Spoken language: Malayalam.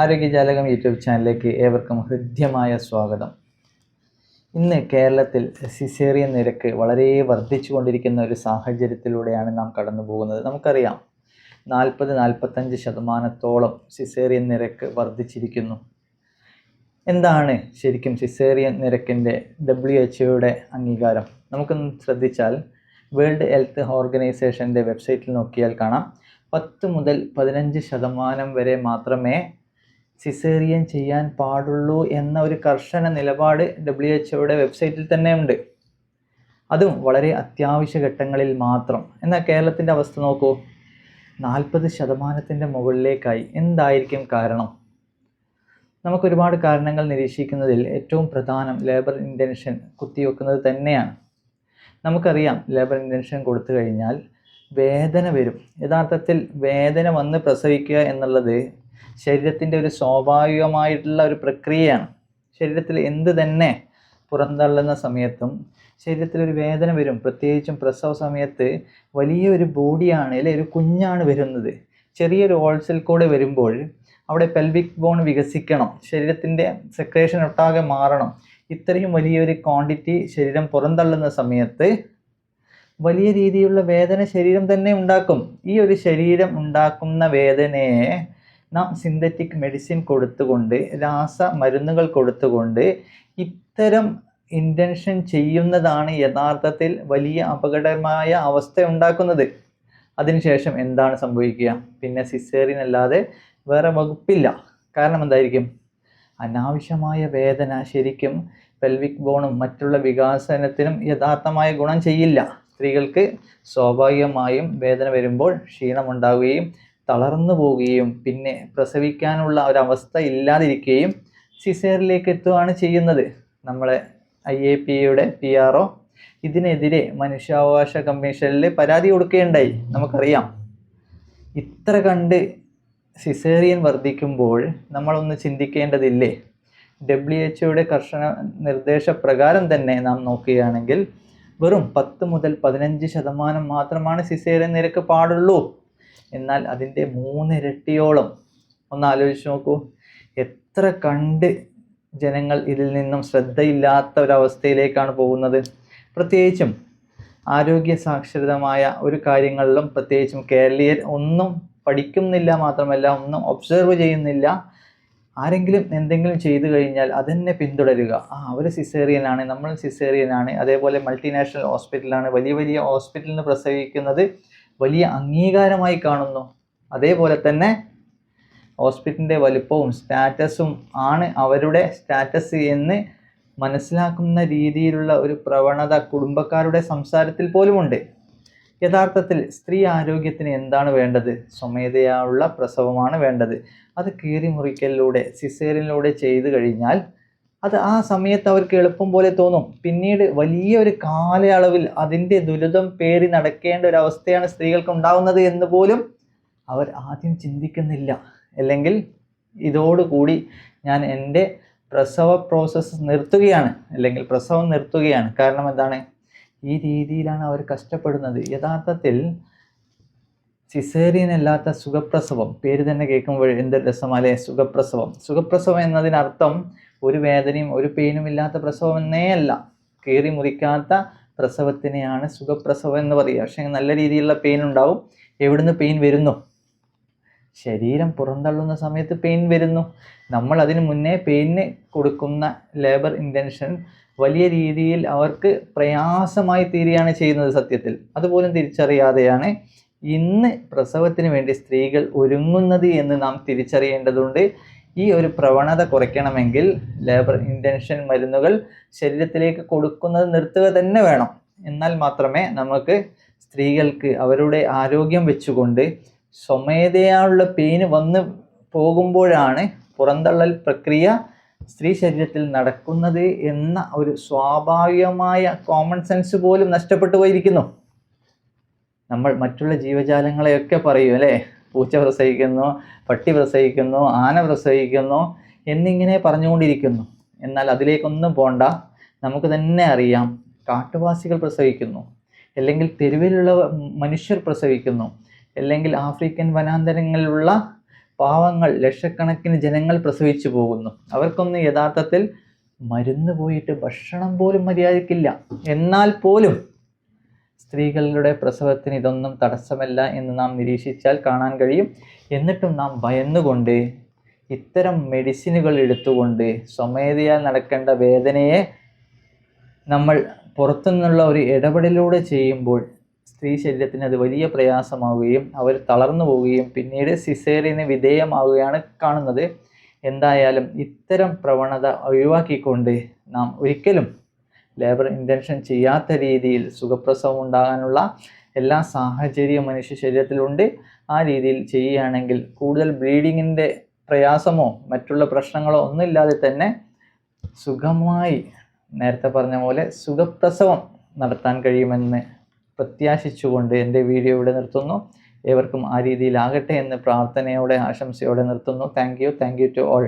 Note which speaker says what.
Speaker 1: ആരോഗ്യജാലകം യൂട്യൂബ് ചാനലിലേക്ക് ഏവർക്കും ഹൃദ്യമായ സ്വാഗതം. ഇന്ന് കേരളത്തിൽ സിസേറിയൻ നിരക്ക് വളരെ വർദ്ധിച്ചു കൊണ്ടിരിക്കുന്ന ഒരു സാഹചര്യത്തിലൂടെയാണ് നാം കടന്നു പോകുന്നത്. നമുക്കറിയാം നാൽപ്പത് നാൽപ്പത്തഞ്ച് ശതമാനത്തോളം സിസേറിയൻ നിരക്ക് വർദ്ധിച്ചിരിക്കുന്നു. എന്താണ് ശരിക്കും സിസേറിയൻ നിരക്കിന്റെ ഡബ്ല്യു എച്ച് ഒയുടെ അംഗീകാരം? നമുക്കൊന്ന് ശ്രദ്ധിച്ചാൽ വേൾഡ് ഹെൽത്ത് ഓർഗനൈസേഷന്റെ വെബ്സൈറ്റിൽ നോക്കിയാൽ കാണാം പത്ത് മുതൽ പതിനഞ്ച് ശതമാനം വരെ മാത്രമേ സിസേറിയൻ ചെയ്യാൻ പാടുള്ളൂ എന്ന ഒരു കർശന നിലപാട് ഡബ്ല്യു എച്ച് ഒയുടെ വെബ്സൈറ്റിൽ തന്നെ ഉണ്ട്. അതും വളരെ അത്യാവശ്യ ഘട്ടങ്ങളിൽ മാത്രം. എന്നാൽ കേരളത്തിന്റെ അവസ്ഥ നോക്കൂ. നാൽപ്പത് ശതമാനത്തിന്റെ മുകളിലേക്കായി. എന്തായിരിക്കും കാരണം? നമുക്കൊരുപാട് കാരണങ്ങൾ നിരീക്ഷിക്കുന്നതിൽ ഏറ്റവും പ്രധാനം ലേബർ ഇന്റൻഷൻ കുത്തിവെക്കുന്നത് തന്നെയാണ്. നമുക്കറിയാം ലേബർ ഇന്റൻഷൻ കൊടുത്തു കഴിഞ്ഞാൽ വേദന വരും. യഥാർത്ഥത്തിൽ വേദന വന്ന് പ്രസവിക്കുക എന്നുള്ളത് ശരീരത്തിന്റെ ഒരു സ്വാഭാവികമായിട്ടുള്ള ഒരു പ്രക്രിയയാണ്. ശരീരത്തിൽ എന്ത് തന്നെ പുറന്തള്ളുന്ന സമയത്തും ശരീരത്തിൽ ഒരു വേദന വരും. പ്രത്യേകിച്ചും പ്രസവ സമയത്ത് വലിയൊരു ബോഡിയാണ് അല്ലെ ഒരു കുഞ്ഞാണ് വരുന്നത്. ചെറിയൊരു ഓൾസിൽ കൂടെ വരുമ്പോൾ അവിടെ പെൽവിക് ബോൺ വികസിക്കണം. ശരീരത്തിന്റെ സെക്രേഷൻ ഒട്ടാകെ മാറണം. ഇത്രയും വലിയൊരു ക്വാണ്ടിറ്റി ശരീരം പുറന്തള്ളുന്ന സമയത്ത് വലിയ രീതിയിലുള്ള വേദന ശരീരം തന്നെ ഉണ്ടാക്കും. ഈ ഒരു ശരീരം ഉണ്ടാക്കുന്ന വേദനയെ നാം സിന്തറ്റിക് മെഡിസിൻ കൊടുത്തുകൊണ്ട് രാസ മരുന്നുകൾ കൊടുത്തുകൊണ്ട് ഇത്തരം ഇന്റൻഷൻ ചെയ്യുന്നതാണ് യഥാർത്ഥത്തിൽ വലിയ അപകടമായ അവസ്ഥ ഉണ്ടാക്കുന്നത്. അതിനുശേഷം എന്താണ് സംഭവിക്കുക? പിന്നെ സിസേറിയൻ അല്ലാതെ വേറെ വകുപ്പില്ല. കാരണം എന്തായിരിക്കും? അനാവശ്യമായ വേദന ശരിക്കും പെൽവിക് ബോണും മറ്റുള്ള വികാസനത്തിനും യഥാർത്ഥമായ ഗുണം ചെയ്യില്ല. സ്ത്രീകൾക്ക് സ്വാഭാവികമായും വേദന വരുമ്പോൾ ക്ഷീണമുണ്ടാവുകയും തളർന്നു പോവുകയും പിന്നെ പ്രസവിക്കാനുള്ള ഒരവസ്ഥ ഇല്ലാതിരിക്കുകയും സിസേറിലേക്ക് എത്തുകയാണ് ചെയ്യുന്നത്. നമ്മളെ ഐ എ പി യുടെ പി ആർ ഒ ഇതിനെതിരെ മനുഷ്യാവകാശ കമ്മീഷനിൽ പരാതി കൊടുക്കുകയുണ്ടായി. നമുക്കറിയാം. ഇത്ര കണ്ട് സിസേറിയൻ വർദ്ധിക്കുമ്പോൾ നമ്മളൊന്ന് ചിന്തിക്കേണ്ടതില്ലേ? ഡബ്ല്യു എച്ച് ഒയുടെ കർശന നിർദ്ദേശപ്രകാരം തന്നെ നാം നോക്കുകയാണെങ്കിൽ വെറും പത്ത് മുതൽ പതിനഞ്ച് ശതമാനം മാത്രമാണ് സിസേറിയൻ നിരക്ക് പാടുള്ളൂ. എന്നാൽ അതിന്റെ മൂന്നിരട്ടിയോളം ഒന്ന് ആലോചിച്ച് നോക്കൂ. എത്ര കണ്ട് ജനങ്ങൾ ഇതിൽ നിന്നും ശ്രദ്ധയില്ലാത്ത ഒരവസ്ഥയിലേക്കാണ് പോകുന്നത്? പ്രത്യേകിച്ചും ആരോഗ്യ സാക്ഷരതമായ ഒരു കാര്യങ്ങളിലും പ്രത്യേകിച്ചും കേരളീയർ ഒന്നും പഠിക്കുന്നില്ല മാത്രമല്ല ഒന്നും ഒബ്സർവ് ചെയ്യുന്നില്ല. ആരെങ്കിലും എന്തെങ്കിലും ചെയ്തു കഴിഞ്ഞാൽ അതെന്നെ പിന്തുടരുക. ആ അവർ സിസേറിയനാണ് നമ്മൾ സിസേറിയനാണ് അതേപോലെ മൾട്ടിനാഷണൽ ഹോസ്പിറ്റലാണ് വലിയ വലിയ ഹോസ്പിറ്റലിൽ നിന്ന് പ്രസവിക്കുന്നത് വലിയ അംഗീകാരമായി കാണുന്നു. അതേപോലെ തന്നെ ഹോസ്പിറ്റലിന്റെ വലുപ്പവും സ്റ്റാറ്റസും ആണ് അവരുടെ സ്റ്റാറ്റസ് എന്ന് മനസ്സിലാക്കുന്ന രീതിയിലുള്ള ഒരു പ്രവണത കുടുംബക്കാരുടെ സംസാരത്തിൽ പോലുമുണ്ട്. യഥാർത്ഥത്തിൽ സ്ത്രീ ആരോഗ്യത്തിന് എന്താണ് വേണ്ടത്? സ്വമേധയായുള്ള പ്രസവമാണ് വേണ്ടത്. അത് കീറി മുറിക്കലിലൂടെ സിസേറിയനിലൂടെ ചെയ്തു കഴിഞ്ഞാൽ അത് ആ സമയത്ത് അവർക്ക് എളുപ്പം പോലെ തോന്നും. പിന്നീട് വലിയൊരു കാലയളവിൽ അതിന്റെ ദുരിതം പേറി നടക്കേണ്ട ഒരു അവസ്ഥയാണ് സ്ത്രീകൾക്ക് ഉണ്ടാവുന്നത് എന്ന് പോലും അവർ ആദ്യം ചിന്തിക്കുന്നില്ല. അല്ലെങ്കിൽ ഇതോടുകൂടി ഞാൻ എന്റെ പ്രസവ പ്രോസസ്സ് നിർത്തുകയാണ്. അല്ലെങ്കിൽ പ്രസവം നിർത്തുകയാണ്. കാരണം എന്താണ്? ഈ രീതിയിലാണ് അവർ കഷ്ടപ്പെടുന്നത്. യഥാർത്ഥത്തിൽ സിസേറിയൻ അല്ലാത്ത സുഖപ്രസവം. പേര് തന്നെ കേൾക്കുമ്പോൾ എന്ത് രസമല്ലേ സുഖപ്രസവം. സുഖപ്രസവം എന്നതിനർത്ഥം ഒരു വേദനയും ഒരു പെയിനും ഇല്ലാത്ത പ്രസവം എന്നേ അല്ല. കീറി മുറിക്കാത്ത പ്രസവത്തിനെയാണ് സുഖപ്രസവം എന്ന് പറയുക. പക്ഷേ നല്ല രീതിയിലുള്ള പെയിൻ ഉണ്ടാവും. എവിടുന്ന് പെയിൻ വരുന്നു? ശരീരം പുറന്തള്ളുന്ന സമയത്ത് പെയിൻ വരുന്നു. നമ്മൾ അതിന് മുന്നേ പെയിന് കൊടുക്കുന്ന ലേബർ ഇന്റൻഷൻ വലിയ രീതിയിൽ അവർക്ക് പ്രയാസമായി തീരുകയാണ് ചെയ്യുന്നത് സത്യത്തിൽ. അതുപോലും തിരിച്ചറിയാതെയാണ് ഇന്ന് പ്രസവത്തിന് വേണ്ടി സ്ത്രീകൾ ഒരുങ്ങുന്നത് എന്ന് നാം തിരിച്ചറിയേണ്ടതുണ്ട്. ഈ ഒരു പ്രവണത കുറയ്ക്കണമെങ്കിൽ ലേബർ ഇന്റൻഷൻ മരുന്നുകൾ ശരീരത്തിലേക്ക് കൊടുക്കുന്നത് നിർത്തുക തന്നെ വേണം. എന്നാൽ മാത്രമേ നമുക്ക് സ്ത്രീകൾക്ക് അവരുടെ ആരോഗ്യം വെച്ചുകൊണ്ട് സ്വമേധയായുള്ള പെയിന് വന്ന് പോകുമ്പോഴാണ് പുറന്തള്ളൽ പ്രക്രിയ സ്ത്രീ ശരീരത്തിൽ നടക്കുന്നത് എന്ന ഒരു സ്വാഭാവികമായ കോമൺ സെൻസ് പോലും നഷ്ടപ്പെട്ടു പോയിരിക്കുന്നു. നമ്മൾ മറ്റുള്ള ജീവജാലങ്ങളെയൊക്കെ പറയും അല്ലേ? പൂച്ച പ്രസവിക്കുന്നു പട്ടി പ്രസവിക്കുന്നു ആന പ്രസവിക്കുന്നു എന്നിങ്ങനെ പറഞ്ഞുകൊണ്ടിരിക്കുന്നു. എന്നാൽ അതിലേക്കൊന്നും പോണ്ട. നമുക്ക് തന്നെ അറിയാം കാട്ടുവാസികൾ പ്രസവിക്കുന്നു. അല്ലെങ്കിൽ തെരുവിലുള്ള മനുഷ്യർ പ്രസവിക്കുന്നു. അല്ലെങ്കിൽ ആഫ്രിക്കൻ വനാന്തരങ്ങളിലുള്ള പാവങ്ങൾ ലക്ഷക്കണക്കിന് ജനങ്ങൾ പ്രസവിച്ചു പോകുന്നു. അവർക്കൊന്നും യഥാർത്ഥത്തിൽ മരുന്ന് പോയിട്ട് ഭക്ഷണം പോലും മര്യാദയ്ക്കില്ല. എന്നാൽ പോലും സ്ത്രീകളുടെ പ്രസവത്തിന് ഇതൊന്നും തടസ്സമല്ല എന്ന് നാം നിരീക്ഷിച്ചാൽ കാണാൻ കഴിയും. എന്നിട്ടും നാം ഭയന്നുകൊണ്ട് ഇത്തരം മെഡിസിനുകൾ എടുത്തുകൊണ്ട് സ്വമേധയാൽ നടക്കേണ്ട വേദനയെ നമ്മൾ പുറത്തുനിന്നുള്ള ഒരു ഇടപെടലിലൂടെ ചെയ്യുമ്പോൾ സ്ത്രീ ശരീരത്തിന് അത് വലിയ പ്രയാസമാവുകയും അവർ തളർന്നു പോവുകയും പിന്നീട് സിസേറിന് വിധേയമാവുകയാണ് കാണുന്നത്. എന്തായാലും ഇത്തരം പ്രവണത ഒഴിവാക്കിക്കൊണ്ട് നാം ഒരിക്കലും ലേബർ ഇന്റൻഷൻ ചെയ്യാത്ത രീതിയിൽ സുഖപ്രസവം ഉണ്ടാകാനുള്ള എല്ലാ സാഹചര്യവും മനുഷ്യ ശരീരത്തിലുണ്ട്. ആ രീതിയിൽ ചെയ്യുകയാണെങ്കിൽ കൂടുതൽ ബ്ലീഡിങ്ങിന്റെ പ്രയാസമോ മറ്റുള്ള പ്രശ്നങ്ങളോ ഒന്നുമില്ലാതെ തന്നെ സുഖമായി നേരത്തെ പറഞ്ഞ പോലെ സുഖപ്രസവം നടത്താൻ കഴിയുമെന്ന് പ്രത്യാശിച്ചുകൊണ്ട് എന്റെ വീഡിയോ ഇവിടെ നിർത്തുന്നു. ഏവർക്കും ആ രീതിയിലാകട്ടെ എന്ന് പ്രാർത്ഥനയോടെ ആശംസയോടെ നിർത്തുന്നു. Thank you. Thank you to all.